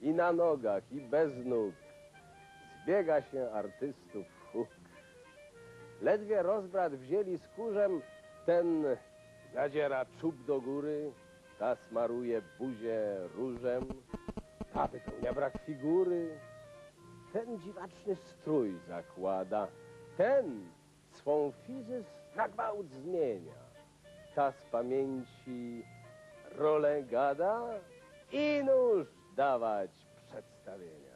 i na nogach, i bez nóg. Zbiega się artystów huk. Ledwie rozbrat wzięli z kurzem, ten zadziera czub do góry, ta smaruje buzię różem, ta wypełnia brak figury, ten dziwaczny strój zakłada, ten swą fizys na gwałt zmienia. Ta z pamięci rolę gada i nóż dawać przedstawienia.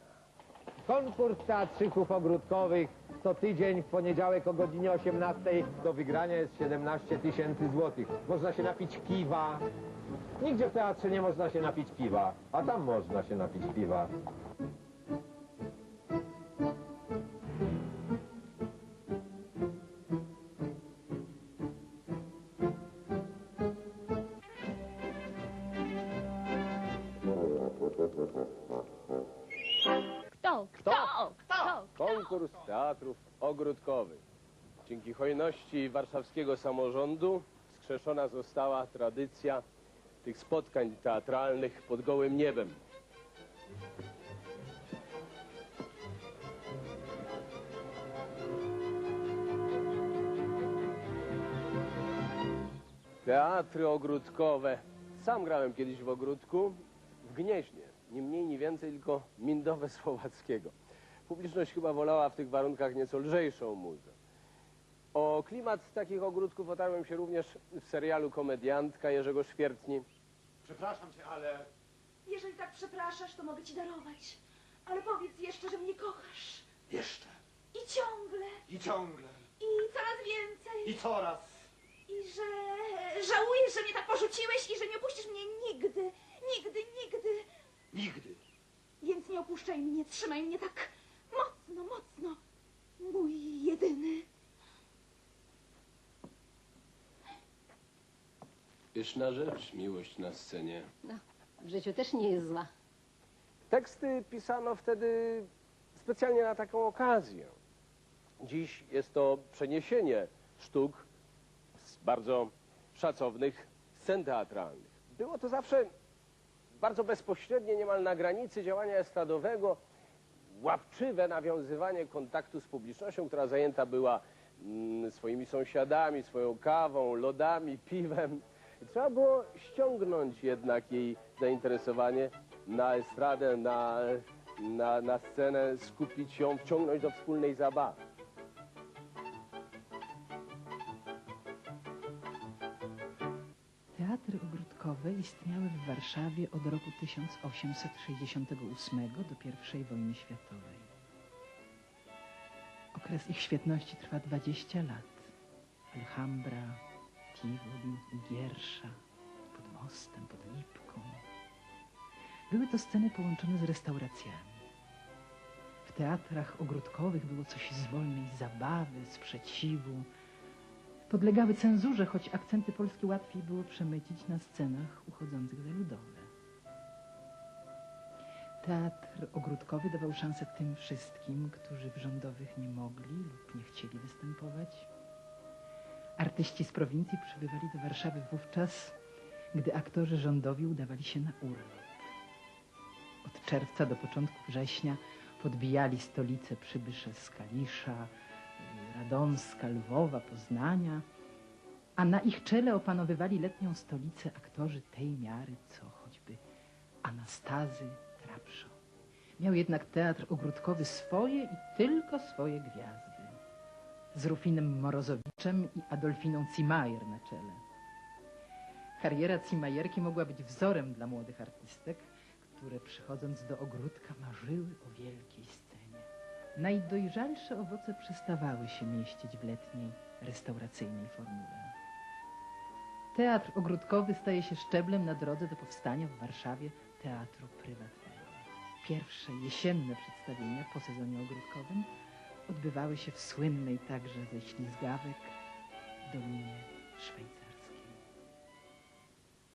Konkurs teatrzyków ogródkowych co tydzień w poniedziałek o godzinie 18 do wygrania jest 17 tysięcy złotych. Można się napić piwa. Nigdzie w teatrze nie można się napić piwa, a tam można się napić piwa. Kto? Kto? Kto? Konkurs teatrów ogródkowych. Dzięki hojności warszawskiego samorządu wskrzeszona została tradycja tych spotkań teatralnych pod gołym niebem. Teatry ogródkowe. Sam grałem kiedyś w ogródku w Gnieźnie. Ni mniej, ni więcej, tylko Mindowe Słowackiego. Publiczność chyba wolała w tych warunkach nieco lżejszą muzę. O klimat takich ogródków otarłem się również w serialu Komediantka Jerzego Świercni. Przepraszam cię, ale Jeżeli tak przepraszasz, to mogę ci darować. Ale powiedz jeszcze, że mnie kochasz. jeszcze I ciągle. i ciągle I coraz więcej. i coraz. I że żałujesz, że mnie tak porzuciłeś i że nie opuścisz mnie nigdy. Nigdy, nigdy. Nigdy. Więc nie opuszczaj mnie, trzymaj mnie tak mocno, mocno. Mój jedyny. Pyszna rzecz, miłość na scenie. No, w życiu też nie jest zła. Teksty pisano wtedy specjalnie na taką okazję. Dziś jest to przeniesienie sztuk z bardzo szacownych scen teatralnych. Było to zawsze bardzo bezpośrednie, niemal na granicy działania estradowego, łapczywe nawiązywanie kontaktu z publicznością, która zajęta była mm, swoimi sąsiadami, swoją kawą, lodami, piwem. Trzeba było ściągnąć jednak jej zainteresowanie na estradę, na, na, na scenę, skupić ją, wciągnąć do wspólnej zabawy. Ogródkowe istniały w Warszawie od roku 1868 do I wojny światowej. Okres ich świetności trwa 20 lat. Alhambra, Tivoli, Giersza, pod mostem, pod Lipką. Były to sceny połączone z restauracjami. W teatrach ogródkowych było coś z wolnej zabawy, sprzeciwu, podlegały cenzurze, choć akcenty polskie łatwiej było przemycić na scenach uchodzących za ludowe. Teatr ogródkowy dawał szansę tym wszystkim, którzy w rządowych nie mogli lub nie chcieli występować. Artyści z prowincji przybywali do Warszawy wówczas, gdy aktorzy rządowi udawali się na urlop. Od czerwca do początku września podbijali stolice przybysze z Kalisza, Radomska, Lwowa, Poznania, a na ich czele opanowywali letnią stolicę aktorzy tej miary, co choćby Anastazy Trapszo. Miał jednak teatr ogródkowy swoje i tylko swoje gwiazdy. Z Rufinem Morozowiczem i Adolfiną Cimajer na czele. Kariera Cimajerki mogła być wzorem dla młodych artystek, które przychodząc do ogródka marzyły o wielkiej scenie. Najdojrzalsze owoce przestawały się mieścić w letniej, restauracyjnej formule. Teatr ogródkowy staje się szczeblem na drodze do powstania w Warszawie teatru prywatnego. Pierwsze jesienne przedstawienia po sezonie ogródkowym odbywały się w słynnej także ze ślizgawek Dolinie Szwajcarii.